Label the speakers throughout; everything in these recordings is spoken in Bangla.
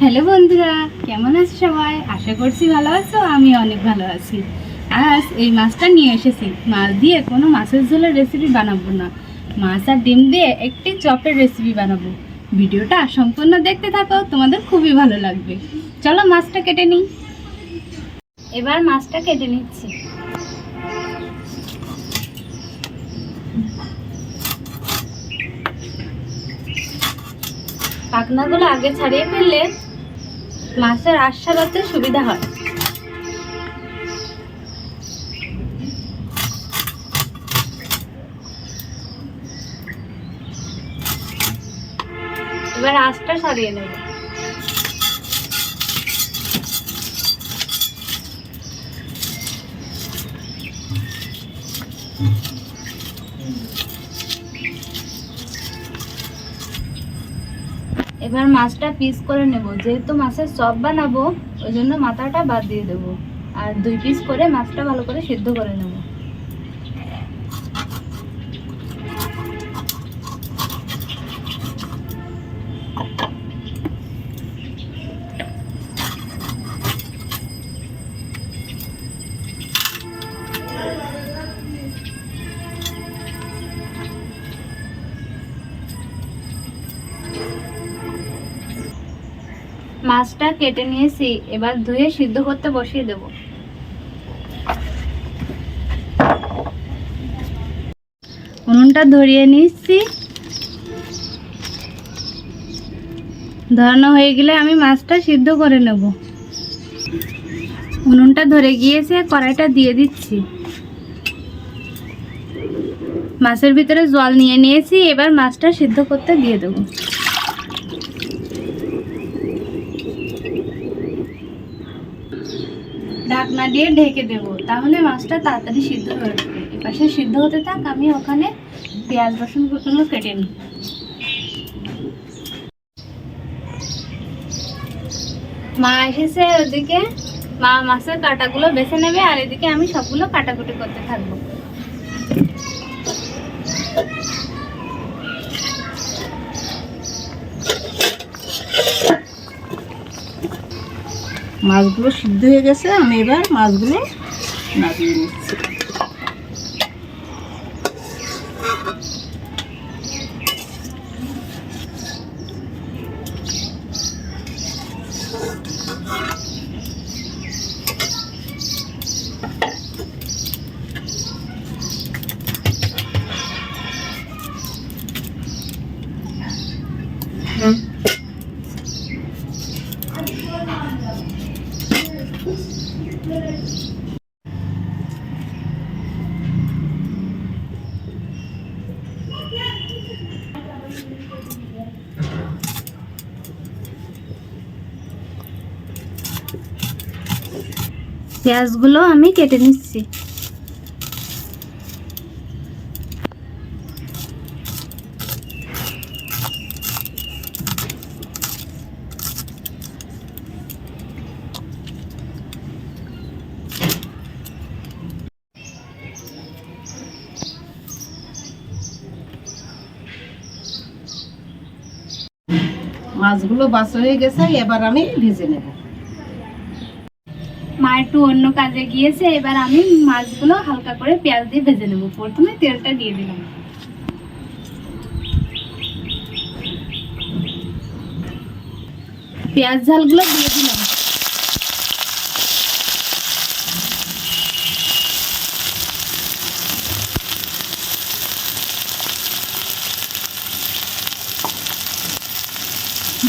Speaker 1: হ্যালো বন্ধুরা, কেমন আছো সবাই? আশা করছি ভালো আছো, আমি অনেক ভালো আছি। আজ এই মাছটা নিয়ে এসেছি। মাছ দিয়ে কোনো মাছের ঝোলের রেসিপি বানাবো না। মাছ আর ডিম দিয়ে একটি চপের রেসিপি বানাবো। ভিডিওটা সম্পূর্ণ দেখতে থাকো, তোমাদের খুবই ভালো লাগবে। চলো মাছটা কেটে নিই। এবার মাছটা কেটে নিচ্ছি। পাখনাগুলো আগে ছাড়িয়ে ফেললে মাছের আশ সুবিধা হয়। এবার আঁশটা সারিয়ে নেব। এবার মাছটা পিস করে নেব। যেহেতু মাছের চপ বানাবো, ওই জন্য মাথাটা বাদ দিয়ে দেবো। আর দুই পিস করে মাছটা ভালো করে সিদ্ধ করে নেব। মাছটা কেটে নিয়েছি, এবার ধুয়ে সিদ্ধ করতে বসিয়ে দেব। উনুনটা ধরিয়ে নিচ্ছি। ধরানো হয়ে গেলে আমি মাছটা সিদ্ধ করে নেব। উনুনটা ধরে গিয়েছে, কড়াইটা দিয়ে দিচ্ছি। মাছের ভিতরে জল নিয়ে নিয়েছি, এবার মাছটা সিদ্ধ করতে দিয়ে দেবো। ঢাকনা দিয়ে ঢেকে দেব। তাহলে মাছটা তাড়াতাড়ি সিদ্ধ হয়ে যাবে। এপাশে সিদ্ধ হতে থাক, আমি ওখানে পেঁয়াজ, রসুন কুচুনো কেটে নিই। মা এসেছে ওদিকে। মা মাছের কাটাগুলো বেছে নেবে আর এদিকে আমি সবগুলো কাটাকুটি করতে থাকব।
Speaker 2: মাছগুলো সিদ্ধ হয়ে গেছে আমি এবার মাছগুলো নামিয়ে নিচ্ছি।
Speaker 1: পেঁয়াজগুলো আমি কেটে নিচ্ছি।
Speaker 2: মাছগুলো বাস হয়ে গেছে এবার আমি ভেজে নেব।
Speaker 1: মা একটু অন্য কাজে গিয়েছে, এবার আমি মাছগুলো হালকা করে পেঁয়াজ দিয়ে ভেজে নেব। প্রথমে তেলটা দিয়ে দিলাম। পেঁয়াজ ঝালগুলো দিয়ে দিলাম।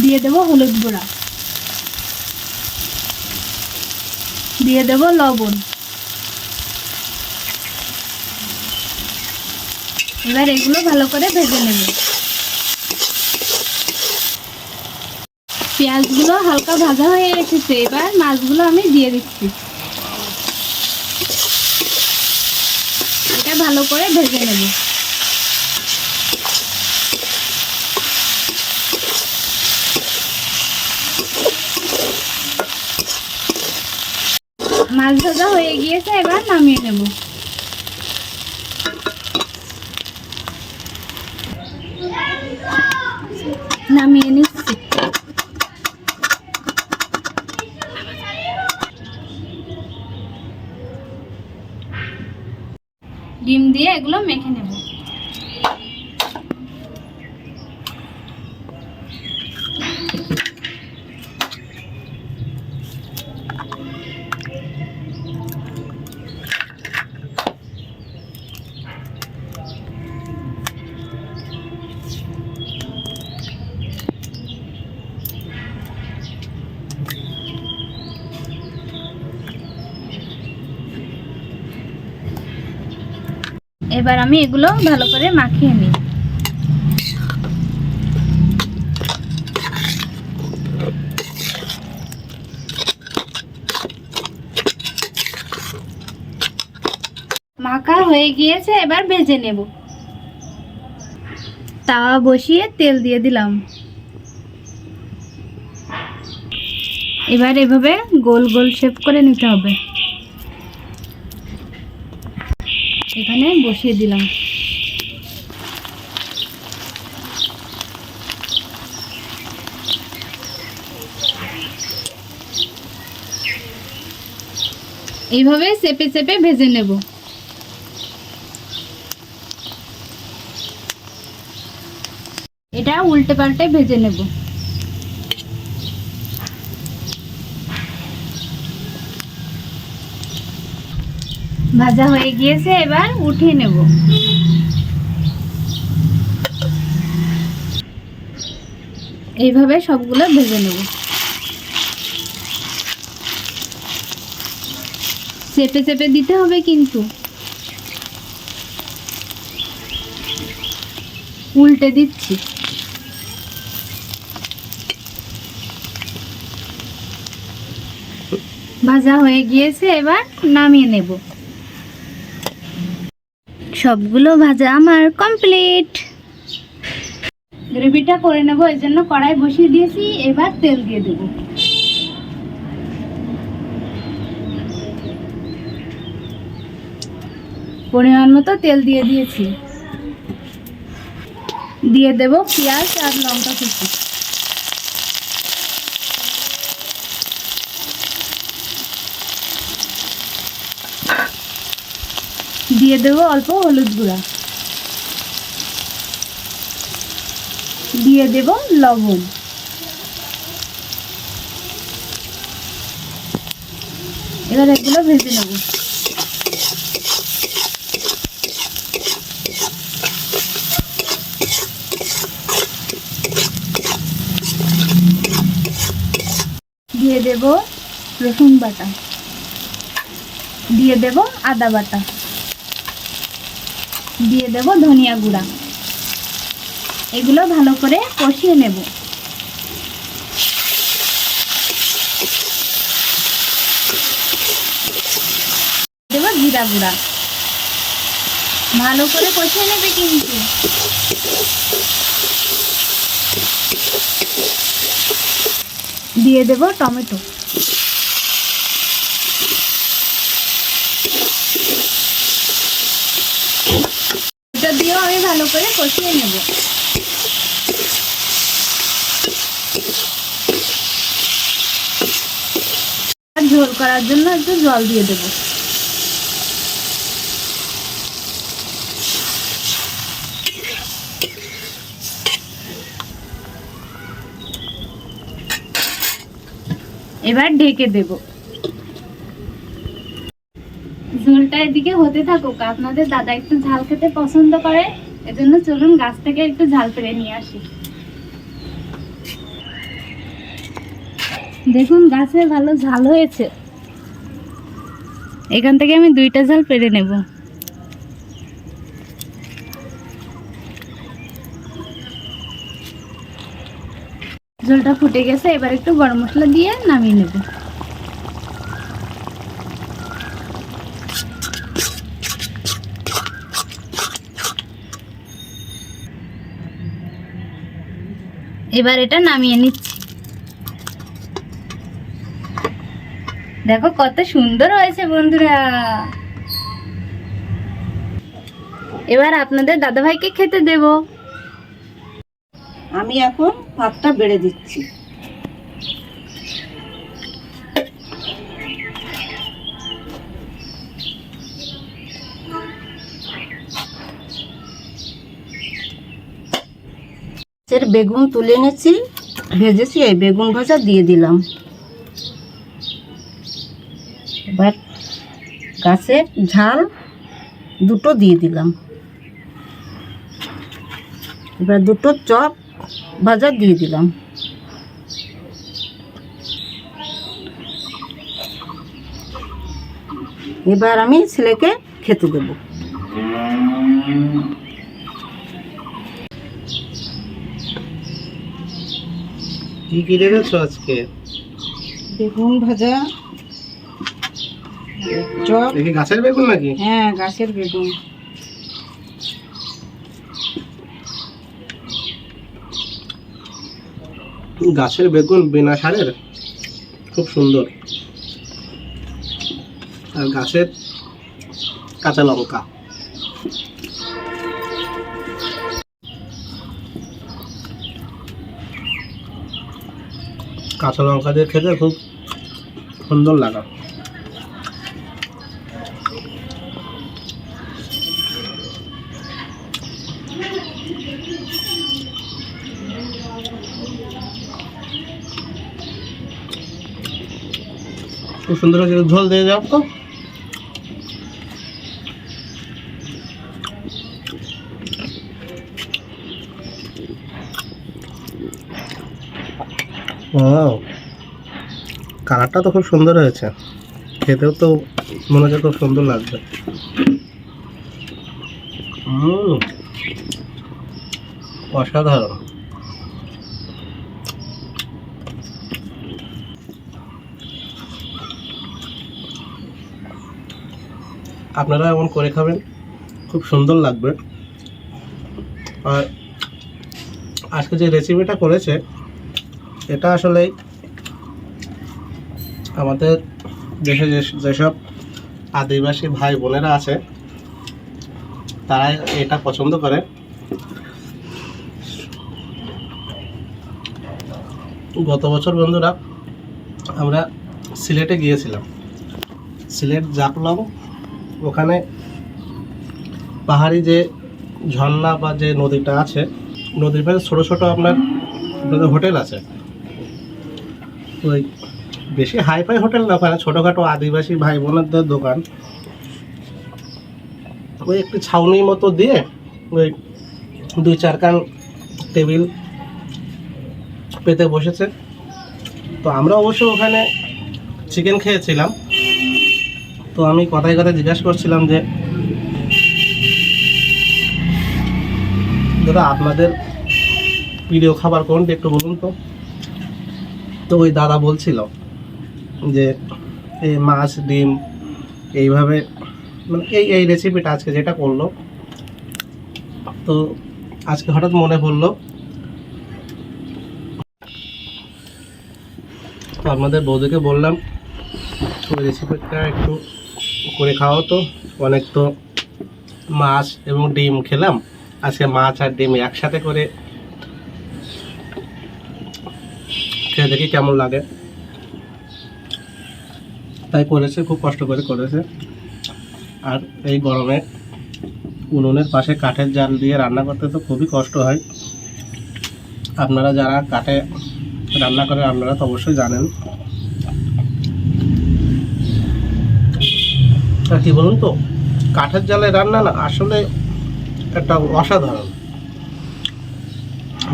Speaker 1: দিয়ে দেবো হলুদ গুঁড়া। দিয়ে দেব লবণ। এবার এগুলো ভালো করে ভেজে নেব। পেঁয়াজগুলো হালকা ভাজা হয়ে এসেছে, এবার মাছগুলো আমি দিয়ে দিচ্ছি। এটা ভালো করে ভেজে নেব। মাছ ভাজা হয়ে গিয়েছে এবার নামিয়ে নেব। এবার আমি এগুলো ভালো করে মাখিয়ে নিই। মাখা হয়ে গিয়েছে, এবার ভেজে নেব। তাওয়া বসিয়ে তেল দিয়ে দিলাম। এবার এভাবে গোল গোল শেপ করে নিতে হবে। এখানে বসিয়ে দিলাম। এইভাবে চেপে চেপে ভেজে নেব। এটা উল্টে পাল্টে ভেজে নেব। ভাজা হয়ে গিয়েছে, এবার উঠিয়ে নেব। এইভাবে সবগুলো ভেজে নেব। চেপে চেপে দিতে হবে কিন্তু। উল্টে দিচ্ছি। ভাজা হয়ে গিয়েছে, এবার নামিয়ে নেব। সবগুলো ভাজা আমার কমপ্লিট গ্রেভিটা করে নেব, এই জন্য কড়াই বসিয়ে দিয়েছি, এবার তেল দিয়ে দেবো। পরিমাণ মতো তেল দিয়ে দিয়েছি। দিয়ে দেব পেঁয়াজ আর লঙ্কা কুচি। দিয়ে দেবো অল্প হলুদ গুঁড়া। দিয়ে দেব লবণ। এবার এগুলো ভেজে নেব। দিয়ে দেব রসুন বাটা। দিয়ে দেব আদা বাটা। দিয়ে দেব ধনিয়া গুঁড়া। এগুলো ভালো করে কষিয়ে নেব। দেব জিরা গুঁড়া। ভালো করে কষিয়ে নেবে কিন্তু। দিয়ে দেব টমেটো এটা দিয়েও আমি ভালো করে কষিয়ে নেব। ঝোল করার জন্য একটু জল দিয়ে দেব। এবার ঢেকে দেব। ঝোলটা এদিকে হতে থাকুক। আপনাদের দাদা একটু ঝাল খেতে পছন্দ করে? এজন্য চলুন গাছ থেকে একটু ঝাল পেরে নিয়ে আসি। দেখুন, গাছে ভালো ঝাল হয়েছে। এখান থেকে আমি দুইটা ঝাল পেরে নেব। ঝোলটা ফুটে গেছে, এবার একটু গরম মশলা দিয়ে নামিয়ে নেব। এবার এটা নামিয়ে নিচ্ছি। দেখো কত সুন্দর হয়েছে বন্ধুরা। এবার আপনাদের দাদাভাইকে খেতে দেব।
Speaker 2: আমি এখন ভাতটা বেড়ে দিচ্ছি। এর বেগুন তুলে এনেছি, ভেজেছি, এই বেগুন ভাজা দিয়ে দিলাম। এবার গাছের ঝাল দুটো দিয়ে দিলাম। এবার দুটো চপ ভাজা দিয়ে দিলাম। এবার আমি ছেলেকে খেতে দেবো।
Speaker 3: কি কি রেখেছো আজকে?
Speaker 2: বেগুন ভাজা চপ।
Speaker 3: দেখি গাছের বেগুন নাকি?
Speaker 2: হ্যাঁ গাছের বেগুন।
Speaker 3: গাছের বেগুন বিনা সারের? খুব সুন্দর। আর গাছের কাঁচা লঙ্কা। কাঁচা লঙ্কা দিয়ে খেতে খুব সুন্দর লাগা। খুব সুন্দর ঝোল দিয়ে যাও তো। কালারটা তো খুব সুন্দর হয়েছে। খেতেও তো মনে হচ্ছে খুব সুন্দর লাগবে অসাধারণ। আপনারা এমন করে খাবেন, খুব সুন্দর লাগবে। আর আজকে যে রেসিপিটা করেছে এটা আসলে আমাদের দেশে যেসব আদিবাসী ভাই বোনেরা আছে তারা এটা পছন্দ করে। গত বছর বন্ধুরা, আমরা সিলেটে গিয়েছিলাম। সিলেট জাকলং ওখানে পাহাড়ি যে ঝর্ণা বা যে নদীটা আছে, নদীর পাশে ছোটো ছোটো আপনার হোটেল আছে। ওই বেশি হাইফাই হোটেল না ওখানে ছোটোখাটো আদিবাসী ভাই বোনেদের দোকান। ওই একটু ছাউনি মতো দিয়ে ওই দুই চারখান টেবিল পেতে বসেছে। তো আমরা অবশ্য ওখানে চিকেন খেয়েছিলাম। তো আমি কথায় কথায় জিজ্ঞাসা করছিলাম যে, দাদা আপনাদের প্রিয় খাবার কোনটি একটু বলুন তো? তো ওই দাদা বলছিল যে এই মাছ, ডিম, এইভাবে মানে এই এই রেসিপিটা আজকে যেটা করল। তো আজকে হঠাৎ মনে পড়ল, তো আপনাদের বৌদিকে বললাম, ওই রেসিপিটা একটু করে খাওয়া তো, অনেক তো মাছ এবং ডিম খেলাম, আজকে মাছ আর ডিম একসাথে করে খেয়ে দেখি কেমন লাগে? তাই করেছে, খুব কষ্ট করে করেছে। আর এই গরমে উনুনের পাশে কাঠের জাল দিয়ে রান্না করতে তো খুবই কষ্ট হয়। আপনারা যারা কাঠে রান্না করে আপনারা তো অবশ্যই জানেন। আর কি বলুন তো, কাঠের জালে রান্না না, আসলে একটা অসাধারণ।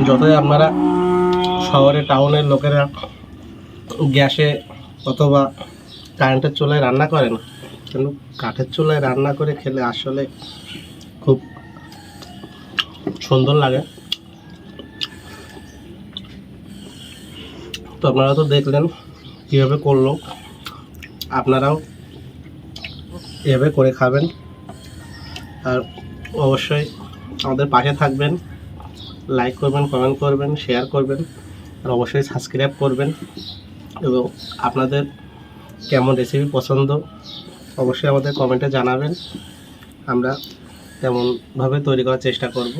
Speaker 3: যতই আপনারা শহরে, টাউনের লোকেরা গ্যাসে অথবা কারেন্টের চুলায় রান্না করেন কিন্তু কাঠের চুলায় রান্না করে খেলে আসলে খুব সুন্দর লাগে। তো আপনারা তো দেখলেন কীভাবে করল। আপনারাও এভাবে করে খাবেন। আর অবশ্যই আমাদের পাশে থাকবেন। লাইক করবেন, কমেন্ট করবেন, শেয়ার করবেন। আর অবশ্যই সাবস্ক্রাইব করবেন। এবং আপনাদের কেমন রেসিপি পছন্দ, অবশ্যই আমাদের কমেন্টে জানাবেন। আমরা তেমনভাবে তৈরি করার চেষ্টা করব।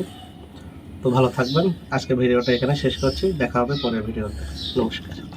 Speaker 3: তো ভালো থাকবেন। আজকে ভিডিওটা এখানে শেষ করছি। দেখা হবে পরের ভিডিওতে। নমস্কার।